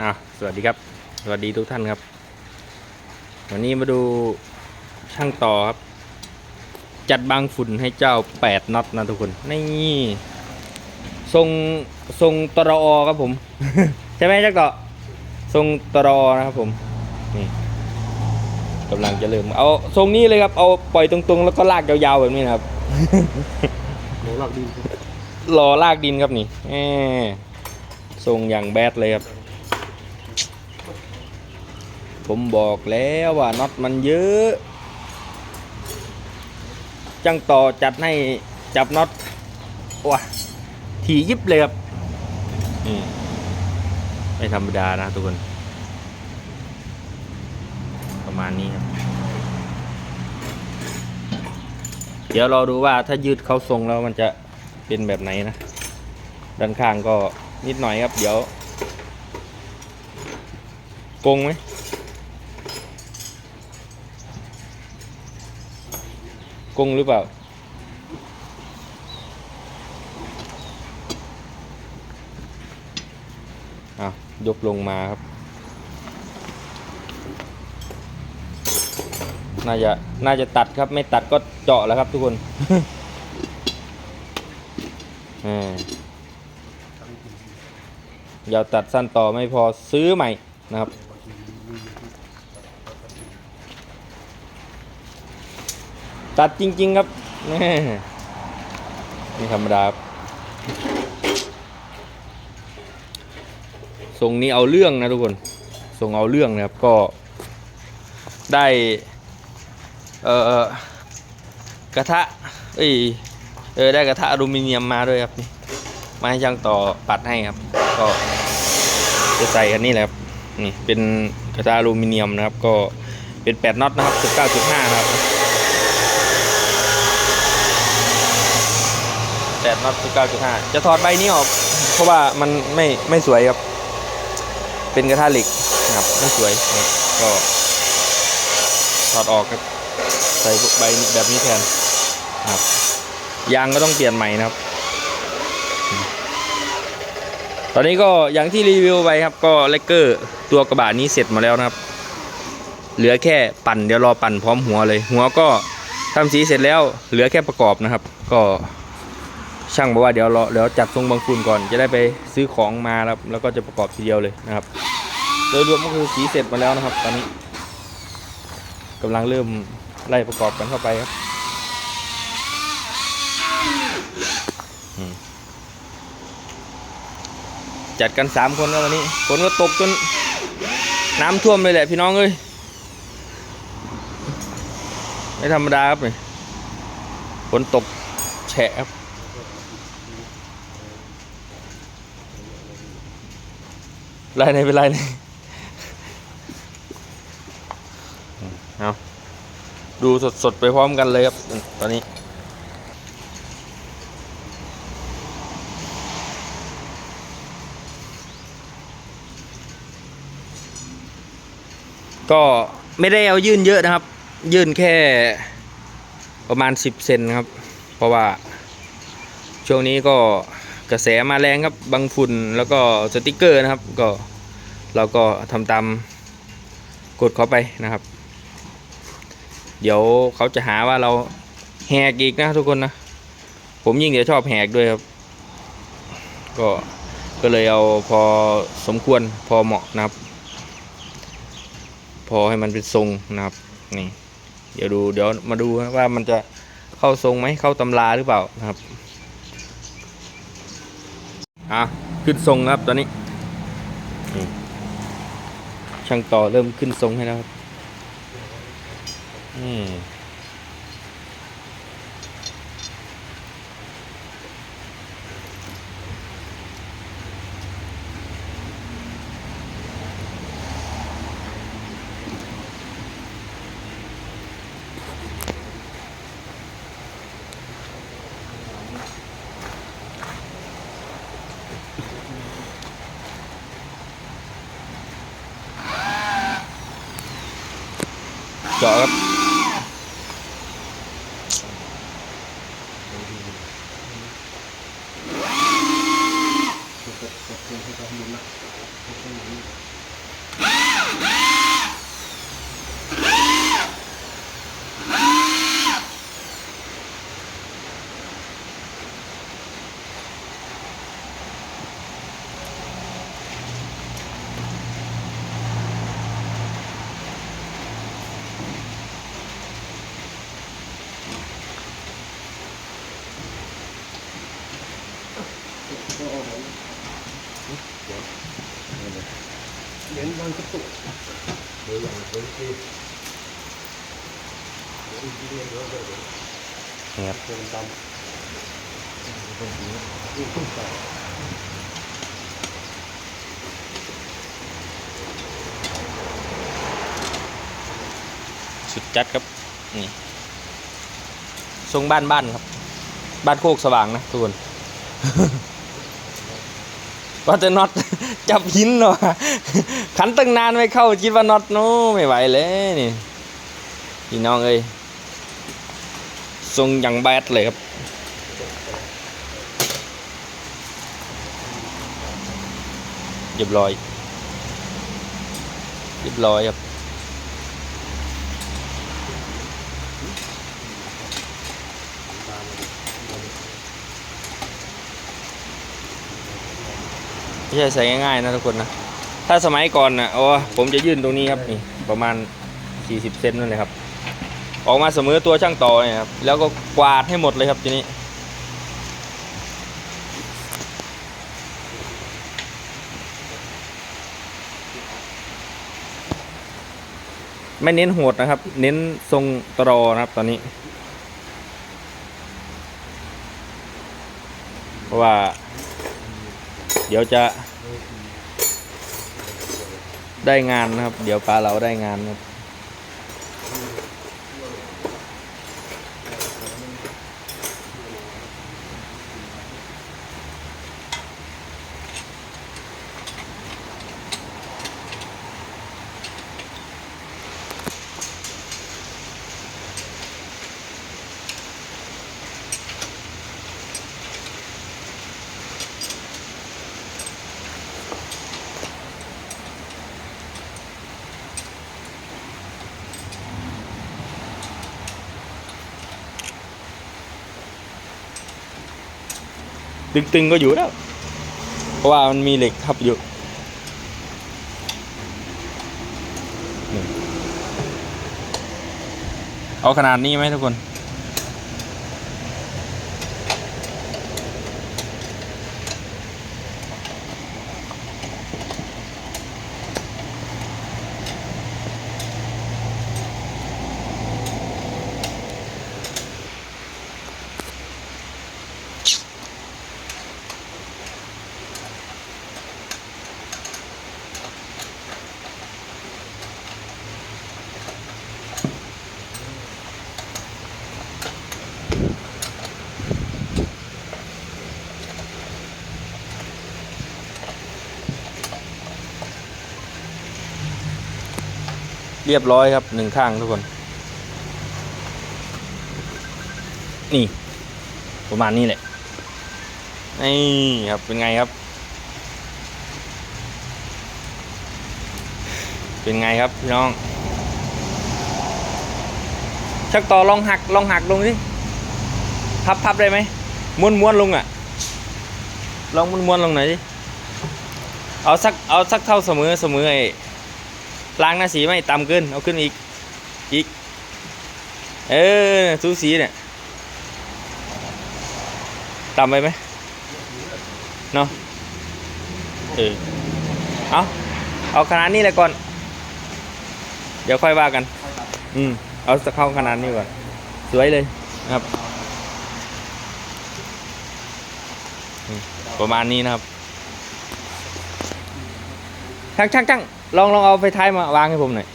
อะสวัสดีครับ สวัสดีทุกท่านครับ วันนี้มาดูช่างต่อครับ จัดบางฝุ่นให้เจ้า 8น็อตนะทุกคนนี่ทรงทรงตรอครับผม ใช่ไหมช่างต่อทรงตรอนะครับผมนี่กำลังจะเริ่มเอาทรงนี้เลยครับเอาปล่อยตรงๆ แล้วก็ลากยาวๆแบบนี้นะครับโหหลักดีครับรอลากดินครับนี่แหมทรงอย่างแบดเลยครับ ผมบอกแล้วว่าน็อตมันเยอะ จังต่อจัดให้จับน็อตว้าถี่ยิบเลยครับนี่ไม่ธรรมดานะทุกคน ประมาณนี้ครับ เดี๋ยวเราดูว่าถ้ายืดเขาทรงแล้วมันจะเป็นแบบไหนนะ ด้านข้างก็นิดหน่อยครับ เดี๋ยวกงไหม กุ้งหรือเปล่า อะ ยกลงมาครับ น่าจะ น่าจะตัดครับ ไม่ตัดก็เจาะแล้วครับทุกคนอ่ายาวตัดสั้นต่อไม่พอซื้อใหม่นะครับ ตัดจริง ๆ ครับนี่ธรรมดาทรงนี้เอาเรื่องนะทุกคนทรงเอาเรื่องนะครับก็ได้เอ่อกระทะเอ้ยเออได้กระทะอลูมิเนียมมาด้วยครับนี่มาให้ช่างต่อปัดให้ครับ ก็จะใส่อันนี้แหละครับนี่เป็นกระทะอลูมิเนียมนะครับ ก็เป็น 8น็อตนะครับ19.5นะครับ 8น็อต19.5 จะถอดใบนี้ออก เพราะว่ามันไม่ไม่สวยครับ เป็นกระทะเหล็กนะครับไม่สวยก็ถอดออกครับ ใส่ใบแบบนี้แทนนะครับยางก็ต้องเปลี่ยนใหม่นะครับ ตอนนี้ก็อย่างที่รีวิวไปครับก็เลกเกอร์ตัวกระบะนี้เสร็จหมาแล้วนะครับ เหลือแค่ปั่นเดี๋ยวรอปั่นพร้อมหัวเลย หัวก็ทำสีเสร็จแล้วเหลือแค่ประกอบนะครับ ก็ ช่างบอกว่าเดี๋ยวรอเดี๋ยวจัดทรงบางฝุ่นก่อนจะได้ไปซื้อของมาแล้วแล้วก็จะประกอบทีเดียวเลยนะครับ โดยรวมก็คือสีเสร็จมาแล้วนะครับ ตอนนี้กำลังเริ่มไล่ประกอบกันเข้าไปครับจัดกันสามคนแล้ววันนี้ฝนก็ตกจนน้ำท่วมเลยแหละพี่น้องเอ้ยไม่ธรรมดาครับนี่ฝนตกแฉะครับ ไรในเป็นไรในเอาดูสดๆ ไปพร้อมกันเลยครับ ตอนนี้ ก็ไม่ได้เอายื่นเยอะนะครับ ยื่นแค่ประมาณ 10 เซนครับ เพราะว่าช่วงนี้ก็ กระแสมาแรงครับบางฝุ่นแล้วก็สติกเกอร์นะครับ ก็เราก็ทำตามกดเขาไปนะครับ เดี๋ยวเขาจะหาว่าเราแหกอีกนะทุกคนนะ ผมยิ่งจะชอบแหกด้วยครับ ก็ก็เลยเอาพอสมควรพอเหมาะนะครับ พอให้มันเป็นทรงนะครับนี่เดี๋ยวดูเดี๋ยวมาดูนะว่ามันจะเข้าทรงไหมเข้าตำราหรือเปล่านะครับ อะขึ้นทรงครับตอนนี้ ช่างต่อเริ่มขึ้นทรงให้แล้วครับอืม เจาะครับ ขอบคุณให้ข้อมูลนะขอบคุณ เน้นบางกระตุกเดี๋ยวอย่างเดี๋ยวที่เดี๋ยวอีกทีเดียวเดี๋ยวเดี๋ยวเครับเดินตามต้องดีนะนี่ขึ้นไปสุดจัดครับ นี่ทรงบ้านบ้านครับ บ้านโคกสว่างนะทุกคน ว่าจะน็อตจับหินเนาะขันตั้งนานไม่เข้าคิดว่าน็อตโน้ไม่ไหวเลยนี่พี่น้องเอ้ยทรงอย่างแบดเลยครับเรียบร้อยเรียบร้อยครับ ไม่ใช่ใส่ง่ายๆนะทุกคนนะ ถ้าสมัยก่อนนะโอ้ผมจะยื่นตรงนี้ครับนี่ประมาณ 40 เซนนั่นเลยครับ ออกมาเสมอตัวช่างต่อเนี่ยครับ แล้วก็กวาดให้หมดเลยครับทีนี้ไม่เน้นโหดนะครับ เน้นทรงตรอนะครับตอนนี้ เพราะว่า เดี๋ยวจะได้งานนะครับ เดี๋ยวปลาเราได้งานครับ ตึงๆก็อยู่แล้ว เพราะว่ามันมีเหล็กทับอยู่เอาขนาดนี้ไหมทุกคน เรียบร้อยครับหนึ่งข้างทุกคน นี่ ประมาณนี้แหละนี่ครับเป็นไงครับ เป็นไงครับพี่น้อง ชักต่อลองหักลองหักลงสิพับพับได้ไหมม้วนม้วนลงอะ ลองม้วนม้วนลงหน่อยสิเอาสักเอาสักเท่าเสมอเสมอไอ้ ล้างหน้าสีไม่ต่ำเกิน เอาขึ้นอีก อีก เออสูสีเนี่ยต่ำไปไหมเนาะเออเอาเอาขนาดนี้เลยก่อน เดี๋ยวค่อยว่ากัน อืม เอาสักเข้าขนาดนี้ก่อน สวยเลยครับ ประมาณนี้นะครับช่างช่างช่าง ลองลองเอาไฟท้ายมาวางให้ผมหน่อย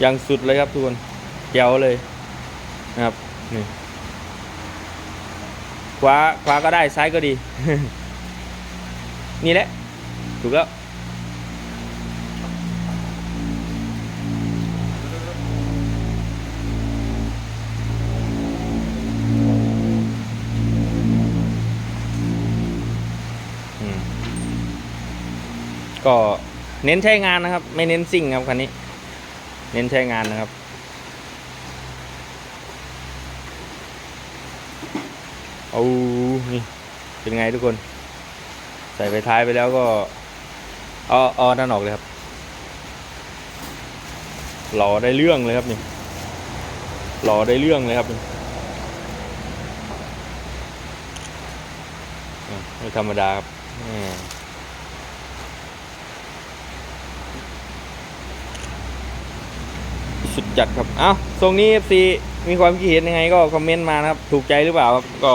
อย่างสุดเลยครับทุกคนเจ๋วเลยนะครับ นี่ ขวา ขวาก็ได้ ซ้ายก็ดี นี่แหละ ถูกแล้ว ก็เน้นใช้งานนะครับ ไม่เน้นซิ่งครับคันนี้ เน้นใช้งานนะครับ เอานี่เป็นไงทุกคน ใส่ไฟท้ายไปแล้วก็เอาเอาด้านออกเลยครับหล่อได้เรื่องเลยครับนี่หล่อได้เรื่องเลยครับนี่ไม่ธรรมดาครับแหม่ สุดจัดครับ เอ้าทรงนี้ FC มีความคิดเห็นยังไงก็คอมเมนต์มานะครับ ถูกใจหรือเปล่าครับ ก็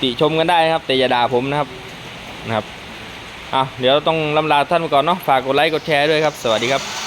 ติชมกันได้นะครับ แต่อย่าด่าผมนะครับ นะครับ อะ เดี๋ยวต้องลำลาท่านไปก่อนเนาะ ฝากกดไลค์ กดแชร์ด้วยครับ สวัสดีครับ